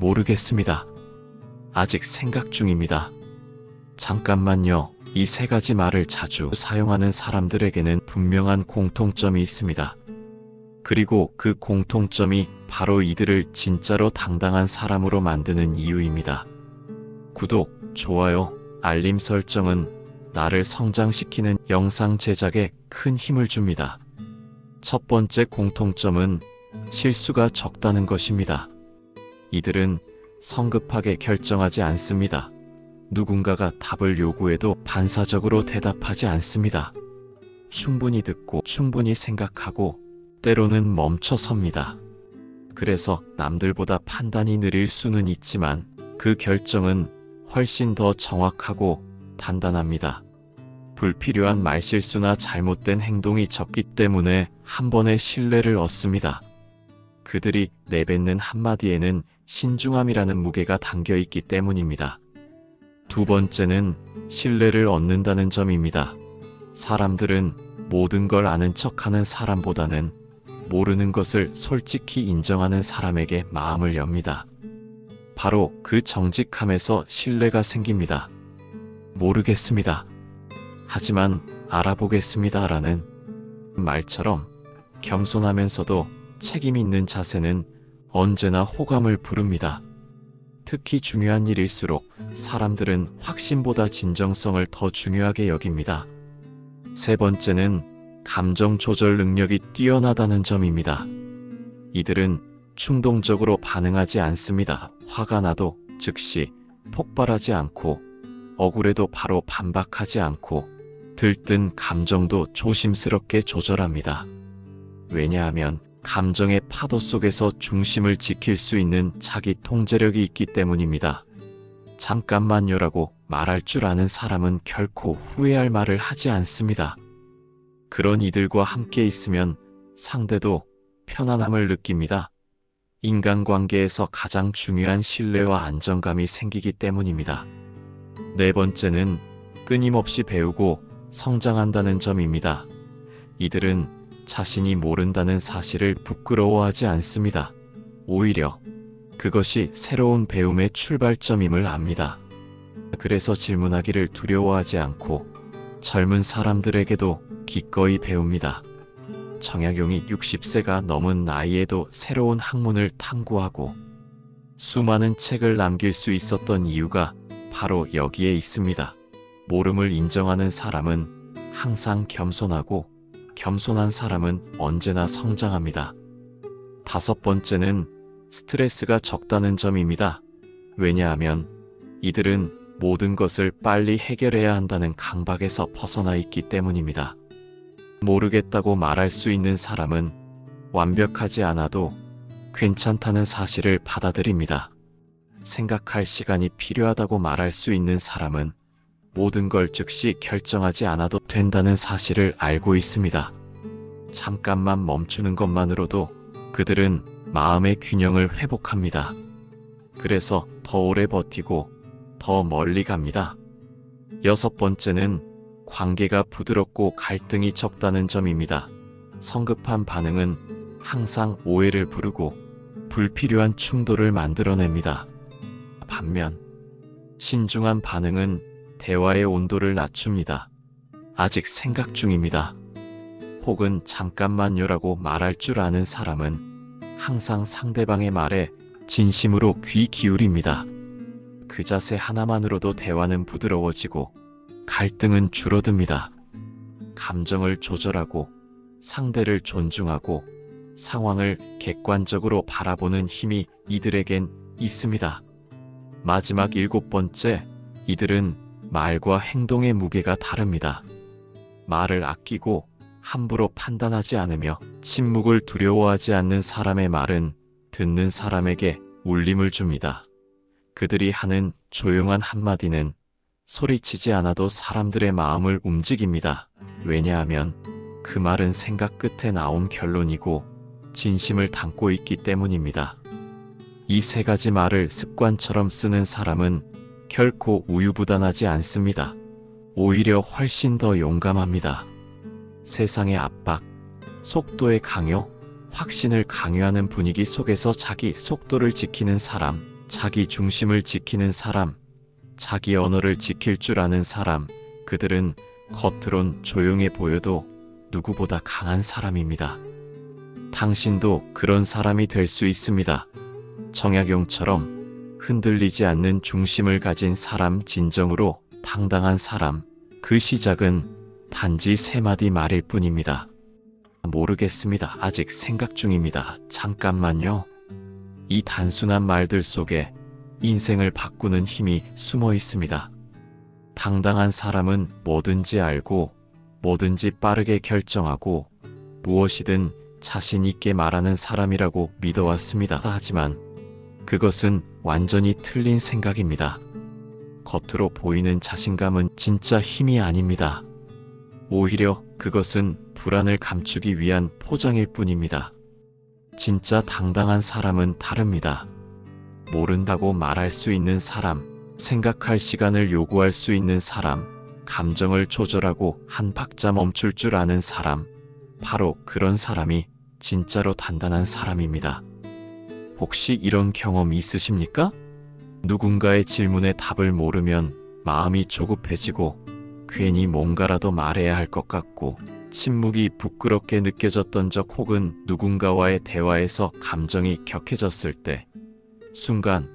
모르겠습니다. 아직 생각 중입니다. 잠깐만요. 이 세 가지 말을 자주 사용하는 사람들에게는 분명한 공통점이 있습니다. 그리고 그 공통점이 바로 이들을 진짜로 당당한 사람으로 만드는 이유입니다. 구독, 좋아요, 알림 설정은 나를 성장시키는 영상 제작에 큰 힘을 줍니다. 첫 번째 공통점은 실수가 적다는 것입니다. 이들은 성급하게 결정하지 않습니다. 누군가가 답을 요구해도 반사적으로 대답하지 않습니다. 충분히 듣고 충분히 생각하고 때로는 멈춰 섭니다. 그래서 남들보다 판단이 느릴 수는 있지만 그 결정은 훨씬 더 정확하고 단단합니다. 불필요한 말실수나 잘못된 행동이 적기 때문에 한 번의 신뢰를 얻습니다. 그들이 내뱉는 한마디에는 신중함이라는 무게가 담겨 있기 때문입니다. 두 번째는 신뢰를 얻는다는 점입니다. 사람들은 모든 걸 아는 척하는 사람보다는 모르는 것을 솔직히 인정하는 사람에게 마음을 엽니다. 바로 그 정직함에서 신뢰가 생깁니다. 모르겠습니다. 하지만 알아보겠습니다 라는 말처럼 겸손하면서도 책임 있는 자세는 언제나 호감을 부릅니다. 특히 중요한 일일수록 사람들은 확신보다 진정성을 더 중요하게 여깁니다. 세 번째는 감정 조절 능력이 뛰어나다는 점입니다. 이들은 충동적으로 반응하지 않습니다. 화가 나도 즉시 폭발하지 않고 억울해도 바로 반박하지 않고 들뜬 감정도 조심스럽게 조절합니다. 왜냐하면 감정의 파도 속에서 중심을 지킬 수 있는 자기 통제력이 있기 때문입니다. 잠깐만요라고 말할 줄 아는 사람은 결코 후회할 말을 하지 않습니다. 그런 이들과 함께 있으면 상대도 편안함을 느낍니다. 인간관계에서 가장 중요한 신뢰와 안정감이 생기기 때문입니다. 네 번째는 끊임없이 배우고 성장한다는 점입니다. 이들은 자신이 모른다는 사실을 부끄러워하지 않습니다. 오히려 그것이 새로운 배움의 출발점임을 압니다. 그래서 질문하기를 두려워하지 않고 젊은 사람들에게도 기꺼이 배웁니다. 정약용이 60세가 넘은 나이에도 새로운 학문을 탐구하고 수많은 책을 남길 수 있었던 이유가 바로 여기에 있습니다. 모름을 인정하는 사람은 항상 겸손하고 겸손한 사람은 언제나 성장합니다. 다섯 번째는 스트레스가 적다는 점입니다. 왜냐하면 이들은 모든 것을 빨리 해결해야 한다는 강박에서 벗어나 있기 때문입니다. 모르겠다고 말할 수 있는 사람은 완벽하지 않아도 괜찮다는 사실을 받아들입니다. 생각할 시간이 필요하다고 말할 수 있는 사람은 모든 걸 즉시 결정하지 않아도 된다는 사실을 알고 있습니다. 잠깐만 멈추는 것만으로도 그들은 마음의 균형을 회복합니다. 그래서 더 오래 버티고 더 멀리 갑니다. 여섯 번째는 관계가 부드럽고 갈등이 적다는 점입니다. 성급한 반응은 항상 오해를 부르고 불필요한 충돌을 만들어냅니다. 반면 신중한 반응은 대화의 온도를 낮춥니다. 아직 생각 중입니다. 혹은 잠깐만요라고 말할 줄 아는 사람은 항상 상대방의 말에 진심으로 귀 기울입니다. 그 자세 하나만으로도 대화는 부드러워지고 갈등은 줄어듭니다. 감정을 조절하고 상대를 존중하고 상황을 객관적으로 바라보는 힘이 이들에겐 있습니다. 마지막 일곱 번째, 이들은 말과 행동의 무게가 다릅니다. 말을 아끼고 함부로 판단하지 않으며 침묵을 두려워하지 않는 사람의 말은 듣는 사람에게 울림을 줍니다. 그들이 하는 조용한 한마디는 소리치지 않아도 사람들의 마음을 움직입니다. 왜냐하면 그 말은 생각 끝에 나온 결론이고 진심을 담고 있기 때문입니다. 이 세 가지 말을 습관처럼 쓰는 사람은 결코 우유부단하지 않습니다. 오히려 훨씬 더 용감합니다. 세상의 압박, 속도의 강요, 확신을 강요하는 분위기 속에서 자기 속도를 지키는 사람, 자기 중심을 지키는 사람, 자기 언어를 지킬 줄 아는 사람, 그들은 겉으론 조용해 보여도 누구보다 강한 사람입니다. 당신도 그런 사람이 될 수 있습니다. 정약용처럼 흔들리지 않는 중심을 가진 사람 진정으로 당당한 사람. 그 시작은 단지 세 마디 말일 뿐입니다. 모르겠습니다. 아직 생각 중입니다. 잠깐만요. 이 단순한 말들 속에 인생을 바꾸는 힘이 숨어 있습니다. 당당한 사람은 뭐든지 알고 뭐든지 빠르게 결정하고 무엇이든 자신 있게 말하는 사람이라고 믿어왔습니다. 하지만 그것은 완전히 틀린 생각입니다. 겉으로 보이는 자신감은 진짜 힘이 아닙니다. 오히려 그것은 불안을 감추기 위한 포장일 뿐입니다. 진짜 당당한 사람은 다릅니다. 모른다고 말할 수 있는 사람, 생각할 시간을 요구할 수 있는 사람, 감정을 조절하고 한 박자 멈출 줄 아는 사람, 바로 그런 사람이 진짜로 단단한 사람입니다. 혹시 이런 경험 있으십니까? 누군가의 질문에 답을 모르면 마음이 조급해지고 괜히 뭔가라도 말해야 할 것 같고 침묵이 부끄럽게 느껴졌던 적 혹은 누군가와의 대화에서 감정이 격해졌을 때 순간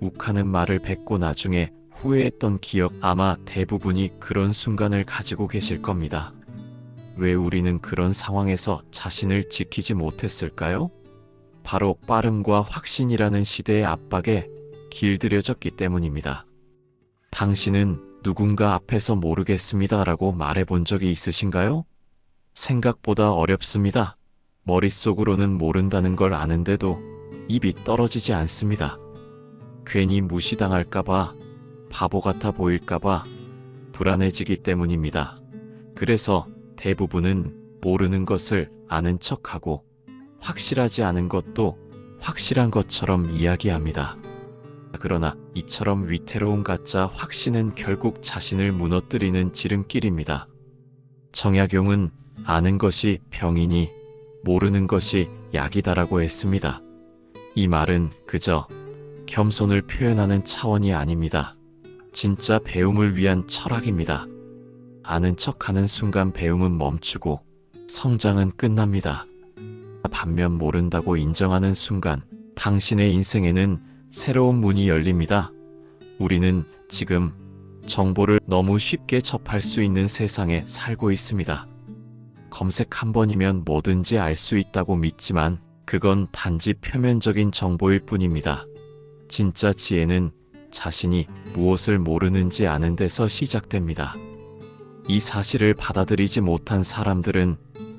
욱하는 말을 뱉고 나중에 후회했던 기억 아마 대부분이 그런 순간을 가지고 계실 겁니다. 왜 우리는 그런 상황에서 자신을 지키지 못했을까요? 바로 빠름과 확신이라는 시대의 압박에 길들여졌기 때문입니다. 당신은 누군가 앞에서 모르겠습니다라고 말해본 적이 있으신가요? 생각보다 어렵습니다. 머릿속으로는 모른다는 걸 아는데도 입이 떨어지지 않습니다. 괜히 무시당할까봐, 바보 같아 보일까봐 불안해지기 때문입니다. 그래서 대부분은 모르는 것을 아는 척하고 확실하지 않은 것도 확실한 것처럼 이야기합니다. 그러나 이처럼 위태로운 가짜 확신은 결국 자신을 무너뜨리는 지름길입니다. 정약용은 아는 것이 병이니 모르는 것이 약이다라고 했습니다. 이 말은 그저 겸손을 표현하는 차원이 아닙니다. 진짜 배움을 위한 철학입니다. 아는 척하는 순간 배움은 멈추고 성장은 끝납니다. 반면 모른다고 인정하는 순간 당신의 인생에는 새로운 문이 열립니다. 우리는 지금 정보를 너무 쉽게 접할 수 있는 세상에 살고 있습니다. 검색 한 번이면 뭐든지 알 수 있다고 믿지만 그건 단지 표면적인 정보일 뿐입니다. 진짜 지혜는 자신이 무엇을 모르는지 아는 데서 시작됩니다. 이 사실을 받아들이지 못한 사람들은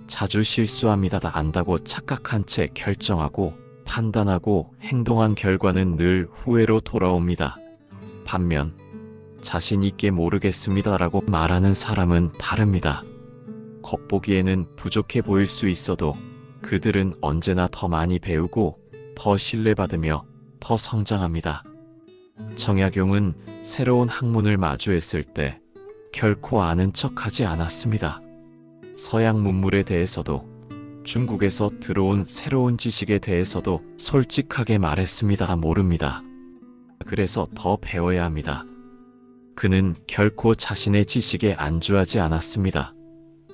자주 실수합니다. 다 안다고 착각한 채 결정하고 판단하고 행동한 결과는 늘 후회로 돌아옵니다. 반면 자신 있게 모르겠습니다라고 말하는 사람은 다릅니다. 겉보기에는 부족해 보일 수 있어도 그들은 언제나 더 많이 배우고 더 신뢰받으며 더 성장합니다. 정약용은 새로운 학문을 마주했을 때 결코 아는 척하지 않았습니다. 서양 문물에 대해서도 중국에서 들어온 새로운 지식에 대해서도 솔직하게 말했습니다. 모릅니다. 그래서 더 배워야 합니다. 그는 결코 자신의 지식에 안주하지 않았습니다.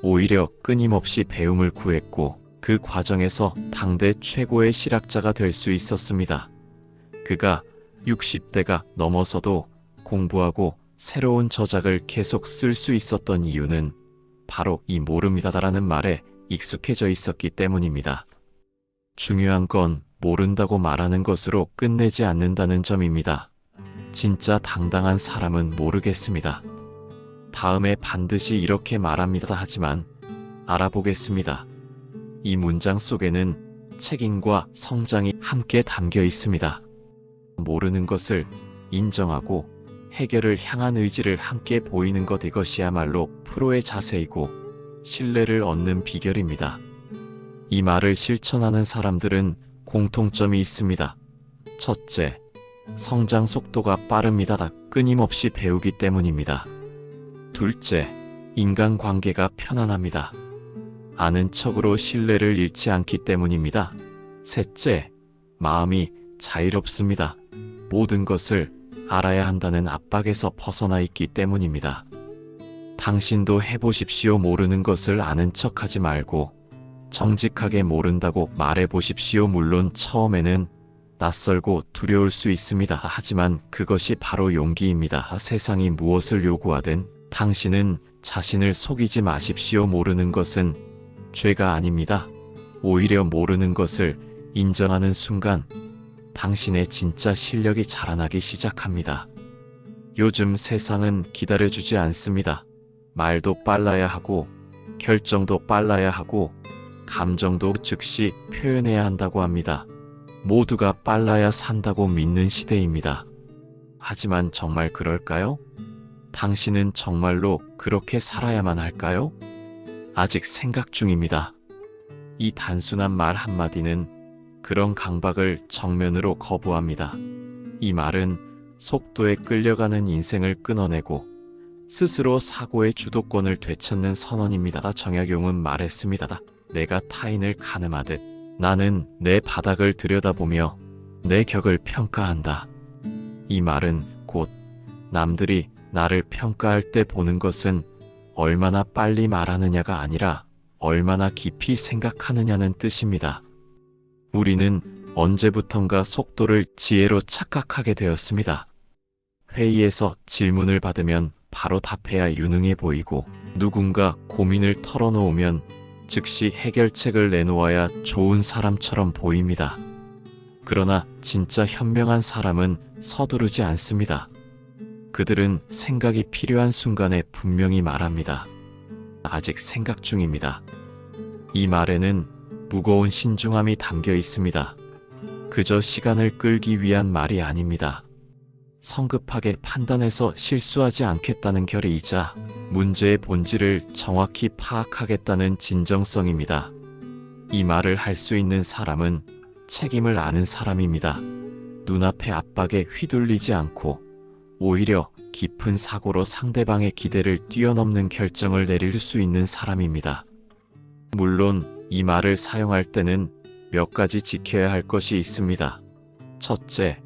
오히려 끊임없이 배움을 구했고 그 과정에서 당대 최고의 실학자가 될 수 있었습니다. 그가 60대가 넘어서도 공부하고 새로운 저작을 계속 쓸 수 있었던 이유는 바로 이 모릅니다라는 말에 익숙해져 있었기 때문입니다. 중요한 건 모른다고 말하는 것으로 끝내지 않는다는 점입니다. 진짜 당당한 사람은 모르겠습니다. 다음에 반드시 이렇게 말합니다. 하지만 알아보겠습니다. 이 문장 속에는 책임과 성장이 함께 담겨 있습니다. 모르는 것을 인정하고 해결을 향한 의지를 함께 보이는 것 이것이야말로 프로의 자세이고 신뢰를 얻는 비결입니다. 이 말을 실천하는 사람들은 공통점이 있습니다. 첫째, 성장 속도가 빠릅니다. 끊임없이 배우기 때문입니다. 둘째, 인간관계가 편안합니다. 아는 척으로 신뢰를 잃지 않기 때문입니다. 셋째, 마음이 자유롭습니다. 모든 것을 알아야 한다는 압박에서 벗어나 있기 때문입니다. 당신도 해보십시오. 모르는 것을 아는 척 하지 말고 정직하게 모른다고 말해 보십시오. 물론 처음에는 낯설고 두려울 수 있습니다. 하지만 그것이 바로 용기입니다. 세상이 무엇을 요구하든 당신은 자신을 속이지 마십시오. 모르는 것은 죄가 아닙니다. 오히려 모르는 것을 인정하는 순간 당신의 진짜 실력이 자라나기 시작합니다. 요즘 세상은 기다려주지 않습니다. 말도 빨라야 하고, 결정도 빨라야 하고, 감정도 즉시 표현해야 한다고 합니다. 모두가 빨라야 산다고 믿는 시대입니다. 하지만 정말 그럴까요? 당신은 정말로 그렇게 살아야만 할까요? 아직 생각 중입니다. 이 단순한 말 한마디는 그런 강박을 정면으로 거부합니다. 이 말은 속도에 끌려가는 인생을 끊어내고 스스로 사고의 주도권을 되찾는 선언입니다. 정약용은 말했습니다. 내가 타인을 가늠하듯 나는 내 바닥을 들여다보며 내 격을 평가한다. 이 말은 곧 남들이 나를 평가할 때 보는 것은 얼마나 빨리 말하느냐가 아니라 얼마나 깊이 생각하느냐는 뜻입니다. 우리는 언제부턴가 속도를 지혜로 착각하게 되었습니다. 회의에서 질문을 받으면 바로 답해야 유능해 보이고 누군가 고민을 털어놓으면 즉시 해결책을 내놓아야 좋은 사람처럼 보입니다. 그러나 진짜 현명한 사람은 서두르지 않습니다. 그들은 생각이 필요한 순간에 분명히 말합니다. 아직 생각 중입니다. 이 말에는 무거운 신중함이 담겨 있습니다. 그저 시간을 끌기 위한 말이 아닙니다. 성급하게 판단해서 실수하지 않겠다는 결의이자 문제의 본질을 정확히 파악하겠다는 진정성입니다. 이 말을 할 수 있는 사람은 책임을 아는 사람입니다. 눈앞의 압박에 휘둘리지 않고 오히려 깊은 사고로 상대방의 기대를 뛰어넘는 결정을 내릴 수 있는 사람입니다. 물론 이 말을 사용할 때는 몇 가지 지켜야 할 것이 있습니다. 첫째,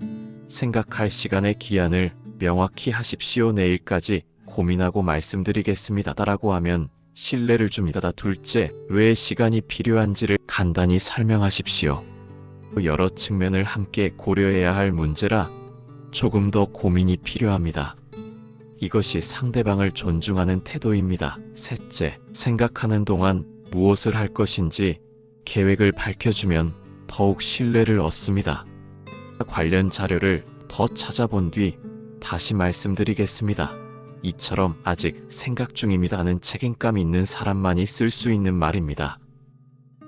생각할 시간의 기한을 명확히 하십시오. 내일까지 고민하고 말씀드리겠습니다. 라고 하면 신뢰를 줍니다. 둘째, 왜 시간이 필요한지를 간단히 설명하십시오. 여러 측면을 함께 고려해야 할 문제라 조금 더 고민이 필요합니다. 이것이 상대방을 존중하는 태도입니다. 셋째, 생각하는 동안 무엇을 할 것인지 계획을 밝혀주면 더욱 신뢰를 얻습니다. 관련 자료를 더 찾아본 뒤 다시 말씀드리겠습니다. 이처럼 아직 생각 중입니다는 책임감 있는 사람만이 쓸 수 있는 말입니다.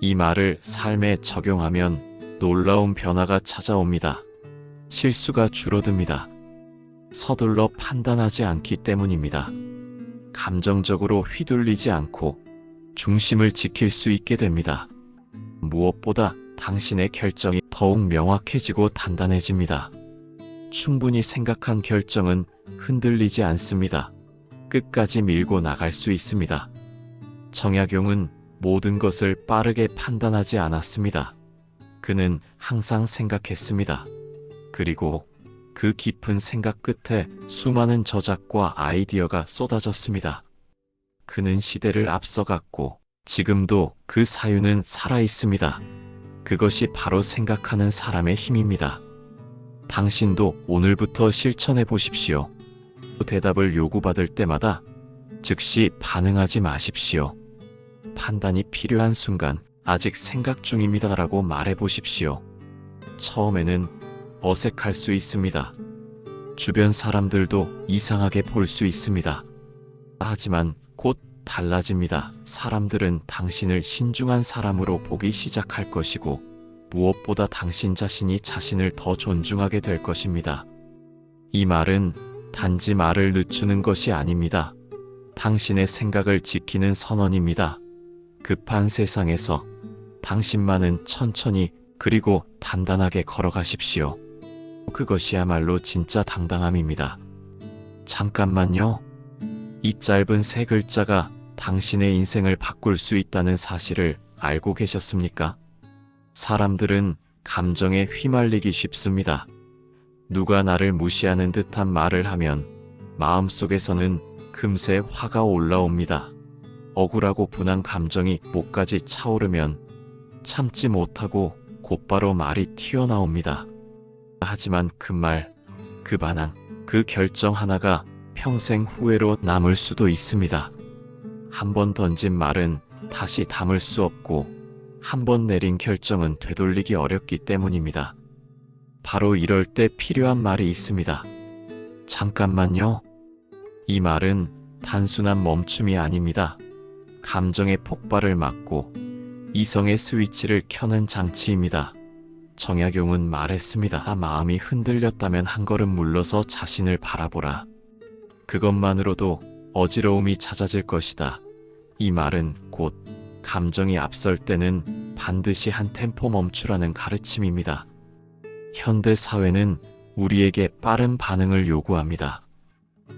이 말을 삶에 적용하면 놀라운 변화가 찾아옵니다. 실수가 줄어듭니다. 서둘러 판단하지 않기 때문입니다. 감정적으로 휘둘리지 않고 중심을 지킬 수 있게 됩니다. 무엇보다 당신의 결정이 더욱 명확해지고 단단해집니다. 충분히 생각한 결정은 흔들리지 않습니다. 끝까지 밀고 나갈 수 있습니다. 정약용은 모든 것을 빠르게 판단하지 않았습니다. 그는 항상 생각했습니다. 그리고 그 깊은 생각 끝에 수많은 저작과 아이디어가 쏟아졌습니다. 그는 시대를 앞서갔고 지금도 그 사유는 살아 있습니다. 그것이 바로 생각하는 사람의 힘입니다. 당신도 오늘부터 실천해 보십시오. 대답을 요구받을 때마다 즉시 반응하지 마십시오. 판단이 필요한 순간 아직 생각 중입니다 라고 말해 보십시오. 처음에는 어색할 수 있습니다. 주변 사람들도 이상하게 볼 수 있습니다. 하지만 곧 달라집니다. 사람들은 당신을 신중한 사람으로 보기 시작할 것이고, 무엇보다 당신 자신이 자신을 더 존중하게 될 것입니다. 이 말은 단지 말을 늦추는 것이 아닙니다. 당신의 생각을 지키는 선언입니다. 급한 세상에서 당신만은 천천히 그리고 단단하게 걸어가십시오. 그것이야말로 진짜 당당함입니다. 잠깐만요. 이 짧은 세 글자가 당신의 인생을 바꿀 수 있다는 사실을 알고 계셨습니까? 사람들은 감정에 휘말리기 쉽습니다. 누가 나를 무시하는 듯한 말을 하면 마음속에서는 금세 화가 올라옵니다. 억울하고 분한 감정이 목까지 차오르면 참지 못하고 곧바로 말이 튀어나옵니다. 하지만 그 말, 그 반항, 그 결정 하나가 평생 후회로 남을 수도 있습니다. 한 번 던진 말은 다시 담을 수 없고 한 번 내린 결정은 되돌리기 어렵기 때문입니다. 바로 이럴 때 필요한 말이 있습니다. 잠깐만요. 이 말은 단순한 멈춤이 아닙니다. 감정의 폭발을 막고 이성의 스위치를 켜는 장치입니다. 정약용은 말했습니다. 아, 마음이 흔들렸다면 한 걸음 물러서 자신을 바라보라. 그것만으로도 어지러움이 찾아질 것이다. 이 말은 곧 감정이 앞설 때는 반드시 한 템포 멈추라는 가르침입니다. 현대 사회는 우리에게 빠른 반응을 요구합니다.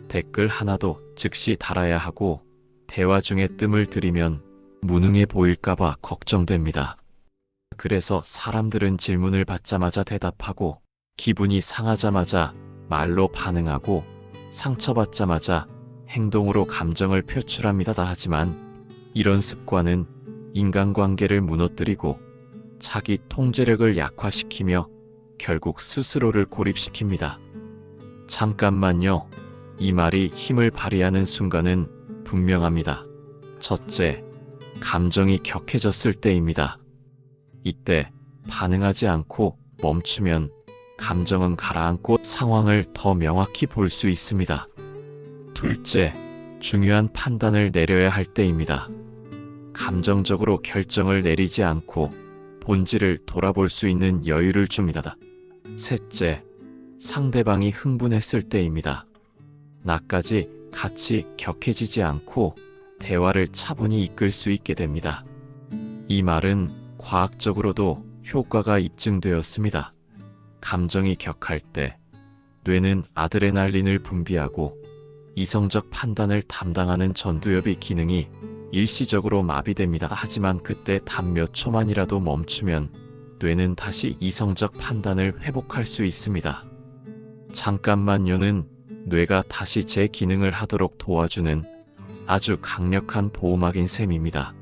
댓글 하나도 즉시 달아야 하고 대화 중에 뜸을 들이면 무능해 보일까봐 걱정됩니다. 그래서 사람들은 질문을 받자마자 대답하고 기분이 상하자마자 말로 반응하고 상처받자마자 행동으로 감정을 표출합니다. 하지만 이런 습관은 인간관계를 무너뜨리고 자기 통제력을 약화시키며 결국 스스로를 고립시킵니다. 잠깐만요. 이 말이 힘을 발휘하는 순간은 분명합니다. 첫째, 감정이 격해졌을 때입니다. 이때 반응하지 않고 멈추면 감정은 가라앉고 상황을 더 명확히 볼 수 있습니다. 둘째, 중요한 판단을 내려야 할 때입니다. 감정적으로 결정을 내리지 않고 본질을 돌아볼 수 있는 여유를 줍니다. 셋째, 상대방이 흥분했을 때입니다. 나까지 같이 격해지지 않고 대화를 차분히 이끌 수 있게 됩니다. 이 말은 과학적으로도 효과가 입증되었습니다. 감정이 격할 때 뇌는 아드레날린을 분비하고 이성적 판단을 담당하는 전두엽의 기능이 일시적으로 마비됩니다. 하지만 그때 단 몇 초만이라도 멈추면 뇌는 다시 이성적 판단을 회복할 수 있습니다. 잠깐만요는 뇌가 다시 제 기능을 하도록 도와주는 아주 강력한 보호막인 셈입니다.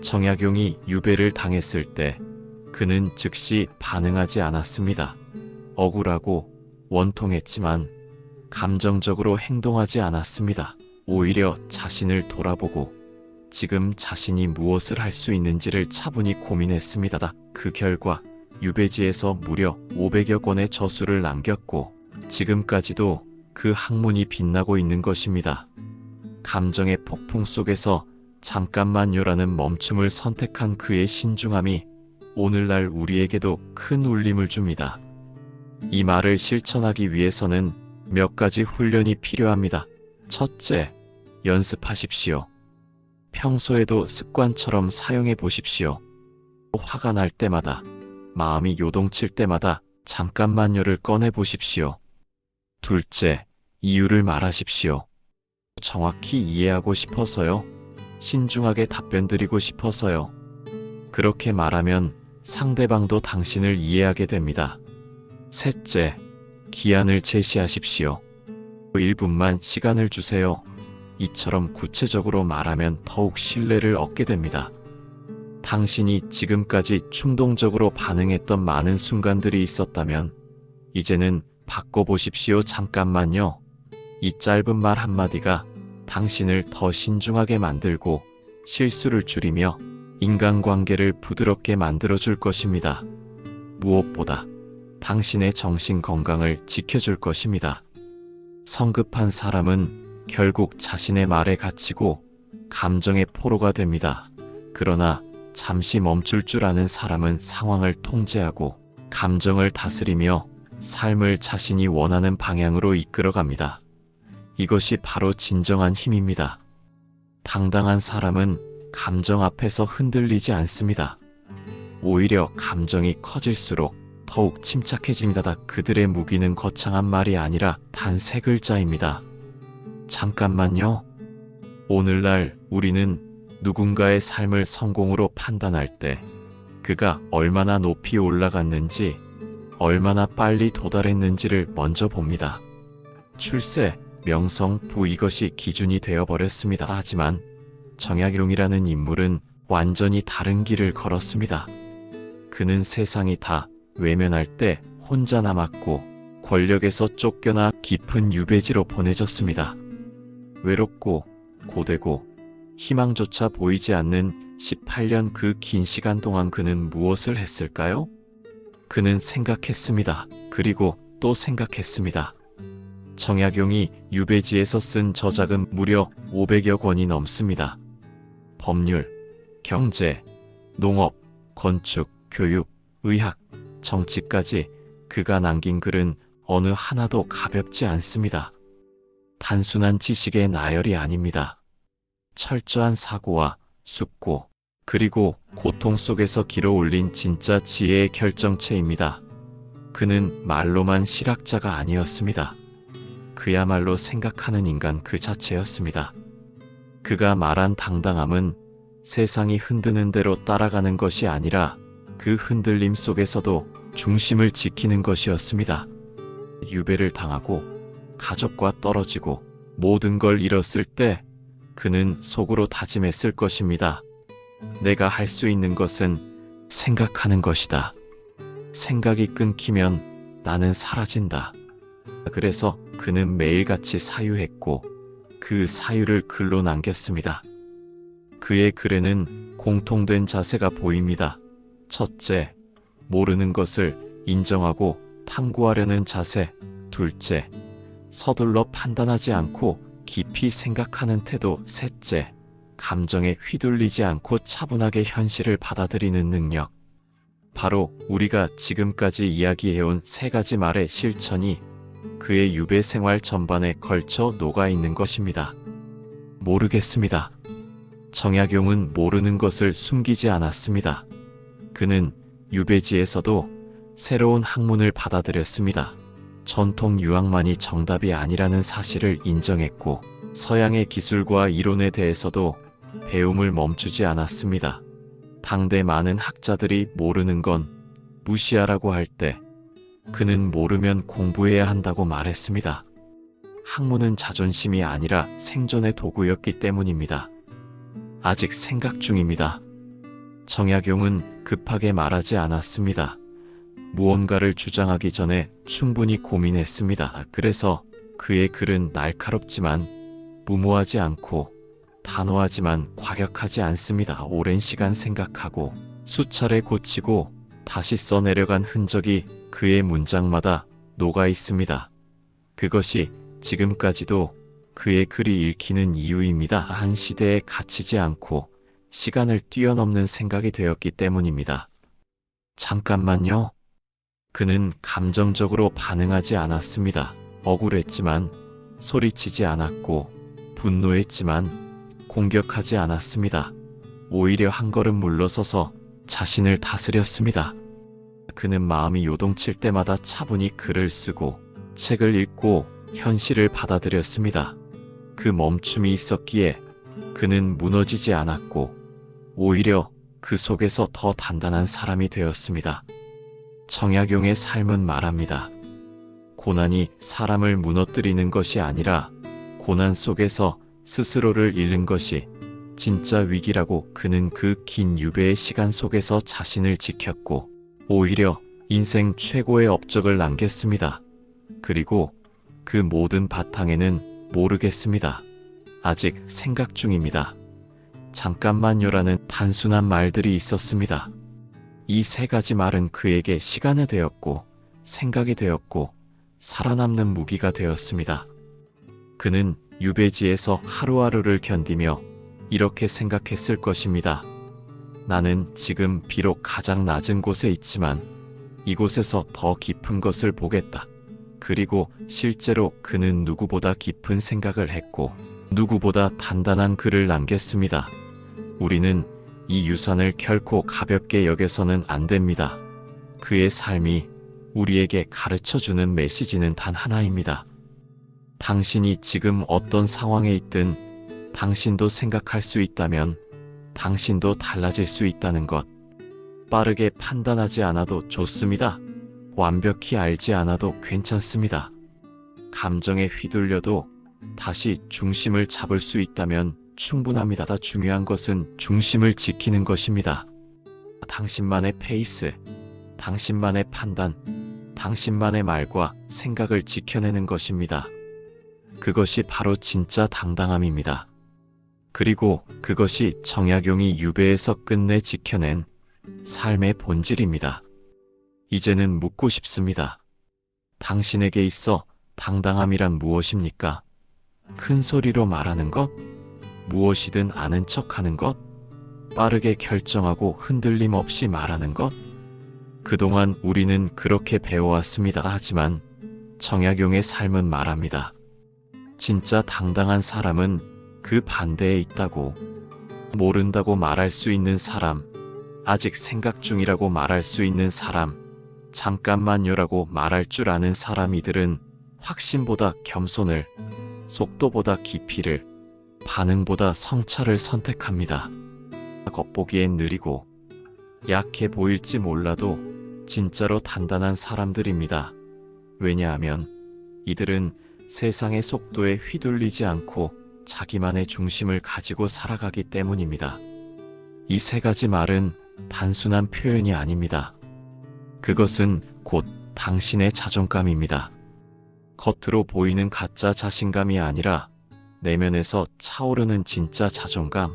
정약용이 유배를 당했을 때 그는 즉시 반응하지 않았습니다. 억울하고 원통했지만 감정적으로 행동하지 않았습니다. 오히려 자신을 돌아보고 지금 자신이 무엇을 할 수 있는지를 차분히 고민했습니다. 그 결과 유배지에서 무려 500여 권의 저수를 남겼고 지금까지도 그 학문이 빛나고 있는 것입니다. 감정의 폭풍 속에서 잠깐만요라는 멈춤을 선택한 그의 신중함이 오늘날 우리에게도 큰 울림을 줍니다. 이 말을 실천하기 위해서는 몇 가지 훈련이 필요합니다. 첫째, 연습하십시오. 평소에도 습관처럼 사용해 보십시오. 화가 날 때마다, 마음이 요동칠 때마다 잠깐만요를 꺼내 보십시오. 둘째, 이유를 말하십시오. 정확히 이해하고 싶어서요. 신중하게 답변 드리고 싶어서요. 그렇게 말하면 상대방도 당신을 이해하게 됩니다. 셋째, 기한을 제시하십시오. 1분만 시간을 주세요. 이처럼 구체적으로 말하면 더욱 신뢰를 얻게 됩니다. 당신이 지금까지 충동적으로 반응했던 많은 순간들이 있었다면, 이제는 바꿔보십시오. 잠깐만요. 이 짧은 말 한마디가 당신을 더 신중하게 만들고 실수를 줄이며 인간관계를 부드럽게 만들어줄 것입니다. 무엇보다 당신의 정신 건강을 지켜줄 것입니다. 성급한 사람은 결국 자신의 말에 갇히고 감정의 포로가 됩니다. 그러나 잠시 멈출 줄 아는 사람은 상황을 통제하고 감정을 다스리며 삶을 자신이 원하는 방향으로 이끌어갑니다. 이것이 바로 진정한 힘입니다. 당당한 사람은 감정 앞에서 흔들리지 않습니다. 오히려 감정이 커질수록 더욱 침착해집니다. 그들의 무기는 거창한 말이 아니라 단 세 글자입니다. 잠깐만요. 오늘날 우리는 누군가의 삶을 성공으로 판단할 때 그가 얼마나 높이 올라갔는지, 얼마나 빨리 도달했는지를 먼저 봅니다. 출세, 명성, 부 이것이 기준이 되어버렸습니다. 하지만 정약용이라는 인물은 완전히 다른 길을 걸었습니다. 그는 세상이 다 외면할 때 혼자 남았고 권력에서 쫓겨나 깊은 유배지로 보내졌습니다. 외롭고 고되고 희망조차 보이지 않는 18년 그 긴 시간 동안 그는 무엇을 했을까요? 그는 생각했습니다. 그리고 또 생각했습니다. 정약용이 유배지에서 쓴 저작은 무려 500여 권이 넘습니다. 법률, 경제, 농업, 건축, 교육, 의학, 정치까지 그가 남긴 글은 어느 하나도 가볍지 않습니다. 단순한 지식의 나열이 아닙니다. 철저한 사고와 숙고, 그리고 고통 속에서 길어 올린 진짜 지혜의 결정체입니다. 그는 말로만 실학자가 아니었습니다. 그야말로 생각하는 인간 그 자체였습니다. 그가 말한 당당함은 세상이 흔드는 대로 따라가는 것이 아니라 그 흔들림 속에서도 중심을 지키는 것이었습니다. 유배를 당하고 가족과 떨어지고 모든 걸 잃었을 때 그는 속으로 다짐했을 것입니다. 내가 할 수 있는 것은 생각하는 것이다. 생각이 끊기면 나는 사라진다. 그래서 그는 매일같이 사유했고 그 사유를 글로 남겼습니다. 그의 글에는 공통된 자세가 보입니다. 첫째, 모르는 것을 인정하고 탐구하려는 자세. 둘째, 서둘러 판단하지 않고 깊이 생각하는 태도. 셋째, 감정에 휘둘리지 않고 차분하게 현실을 받아들이는 능력. 바로 우리가 지금까지 이야기해온 세 가지 말의 실천이 그의 유배 생활 전반에 걸쳐 녹아 있는 것입니다. 모르겠습니다. 정약용은 모르는 것을 숨기지 않았습니다. 그는 유배지에서도 새로운 학문을 받아들였습니다. 전통 유학만이 정답이 아니라는 사실을 인정했고 서양의 기술과 이론에 대해서도 배움을 멈추지 않았습니다. 당대 많은 학자들이 모르는 건 무시하라고 할 때 그는 모르면 공부해야 한다고 말했습니다. 학문은 자존심이 아니라 생존의 도구였기 때문입니다. 아직 생각 중입니다. 정약용은 급하게 말하지 않았습니다. 무언가를 주장하기 전에 충분히 고민했습니다. 그래서 그의 글은 날카롭지만 무모하지 않고 단호하지만 과격하지 않습니다. 오랜 시간 생각하고 수차례 고치고 다시 써내려간 흔적이 그의 문장마다 녹아 있습니다. 그것이 지금까지도 그의 글이 읽히는 이유입니다. 한 시대에 갇히지 않고 시간을 뛰어넘는 생각이 되었기 때문입니다. 잠깐만요. 그는 감정적으로 반응하지 않았습니다. 억울했지만 소리치지 않았고 분노했지만 공격하지 않았습니다. 오히려 한 걸음 물러서서 자신을 다스렸습니다. 그는 마음이 요동칠 때마다 차분히 글을 쓰고 책을 읽고 현실을 받아들였습니다. 그 멈춤이 있었기에 그는 무너지지 않았고 오히려 그 속에서 더 단단한 사람이 되었습니다. 정약용의 삶은 말합니다. 고난이 사람을 무너뜨리는 것이 아니라 고난 속에서 스스로를 잃는 것이 진짜 위기라고 그는 그 긴 유배의 시간 속에서 자신을 지켰고 오히려 인생 최고의 업적을 남겼습니다. 그리고 그 모든 바탕에는 모르겠습니다. 아직 생각 중입니다. 잠깐만요라는 단순한 말들이 있었습니다. 이 세 가지 말은 그에게 시간이 되었고 생각이 되었고 살아남는 무기가 되었습니다. 그는 유배지에서 하루하루를 견디며 이렇게 생각했을 것입니다. 나는 지금 비록 가장 낮은 곳에 있지만 이곳에서 더 깊은 것을 보겠다. 그리고 실제로 그는 누구보다 깊은 생각을 했고 누구보다 단단한 글을 남겼습니다. 우리는 이 유산을 결코 가볍게 여겨서는 안 됩니다. 그의 삶이 우리에게 가르쳐 주는 메시지는 단 하나입니다. 당신이 지금 어떤 상황에 있든 당신도 생각할 수 있다면 당신도 달라질 수 있다는 것. 빠르게 판단하지 않아도 좋습니다. 완벽히 알지 않아도 괜찮습니다. 감정에 휘둘려도 다시 중심을 잡을 수 있다면 충분합니다. 다 중요한 것은 중심을 지키는 것입니다. 당신만의 페이스, 당신만의 판단, 당신만의 말과 생각을 지켜내는 것입니다. 그것이 바로 진짜 당당함입니다. 그리고 그것이 정약용이 유배에서 끝내 지켜낸 삶의 본질입니다. 이제는 묻고 싶습니다. 당신에게 있어 당당함이란 무엇입니까? 큰 소리로 말하는 것? 무엇이든 아는 척 하는 것? 빠르게 결정하고 흔들림 없이 말하는 것? 그동안 우리는 그렇게 배워왔습니다. 하지만 정약용의 삶은 말합니다. 진짜 당당한 사람은 그 반대에 있다고. 모른다고 말할 수 있는 사람, 아직 생각 중이라고 말할 수 있는 사람, 잠깐만요라고 말할 줄 아는 사람 이들은 확신보다 겸손을, 속도보다 깊이를, 반응보다 성찰을 선택합니다. 겉보기엔 느리고 약해 보일지 몰라도 진짜로 단단한 사람들입니다. 왜냐하면 이들은 세상의 속도에 휘둘리지 않고 자기만의 중심을 가지고 살아가기 때문입니다. 이 세 가지 말은 단순한 표현이 아닙니다. 그것은 곧 당신의 자존감입니다. 겉으로 보이는 가짜 자신감이 아니라 내면에서 차오르는 진짜 자존감.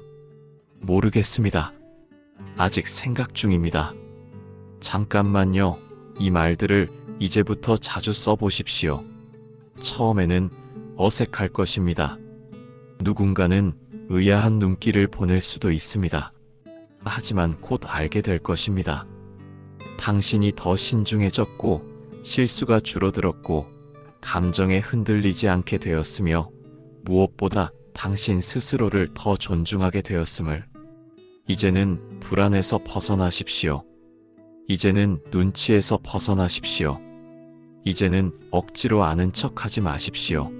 모르겠습니다. 아직 생각 중입니다. 잠깐만요. 이 말들을 이제부터 자주 써보십시오. 처음에는 어색할 것입니다. 누군가는 의아한 눈길을 보낼 수도 있습니다. 하지만 곧 알게 될 것입니다. 당신이 더 신중해졌고 실수가 줄어들었고 감정에 흔들리지 않게 되었으며 무엇보다 당신 스스로를 더 존중하게 되었음을 이제는 불안에서 벗어나십시오. 이제는 눈치에서 벗어나십시오. 이제는 억지로 아는 척 하지 마십시오.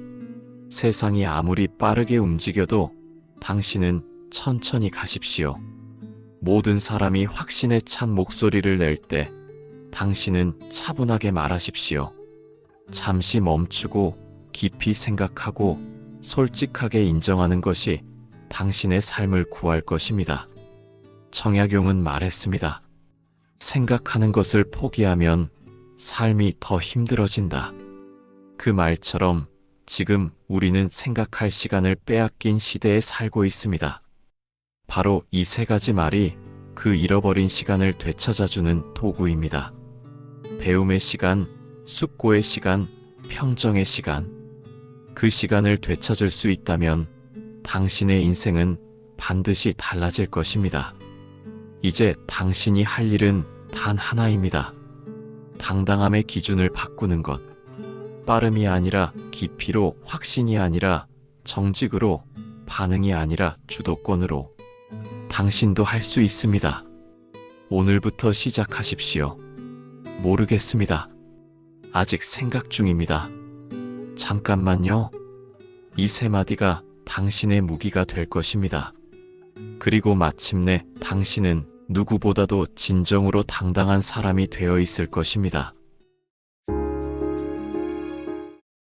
세상이 아무리 빠르게 움직여도 당신은 천천히 가십시오. 모든 사람이 확신에 찬 목소리를 낼 때 당신은 차분하게 말하십시오. 잠시 멈추고 깊이 생각하고 솔직하게 인정하는 것이 당신의 삶을 구할 것입니다. 청약용은 말했습니다. 생각하는 것을 포기하면 삶이 더 힘들어진다. 그 말처럼 지금 우리는 생각할 시간을 빼앗긴 시대에 살고 있습니다. 바로 이 세 가지 말이 그 잃어버린 시간을 되찾아주는 도구입니다. 배움의 시간, 숙고의 시간, 평정의 시간. 그 시간을 되찾을 수 있다면 당신의 인생은 반드시 달라질 것입니다. 이제 당신이 할 일은 단 하나입니다. 당당함의 기준을 바꾸는 것. 빠름이 아니라 깊이로, 확신이 아니라 정직으로, 반응이 아니라 주도권으로. 당신도 할 수 있습니다. 오늘부터 시작하십시오. 모르겠습니다. 아직 생각 중입니다. 잠깐만요. 이 세 마디가 당신의 무기가 될 것입니다. 그리고 마침내 당신은 누구보다도 진정으로 당당한 사람이 되어 있을 것입니다.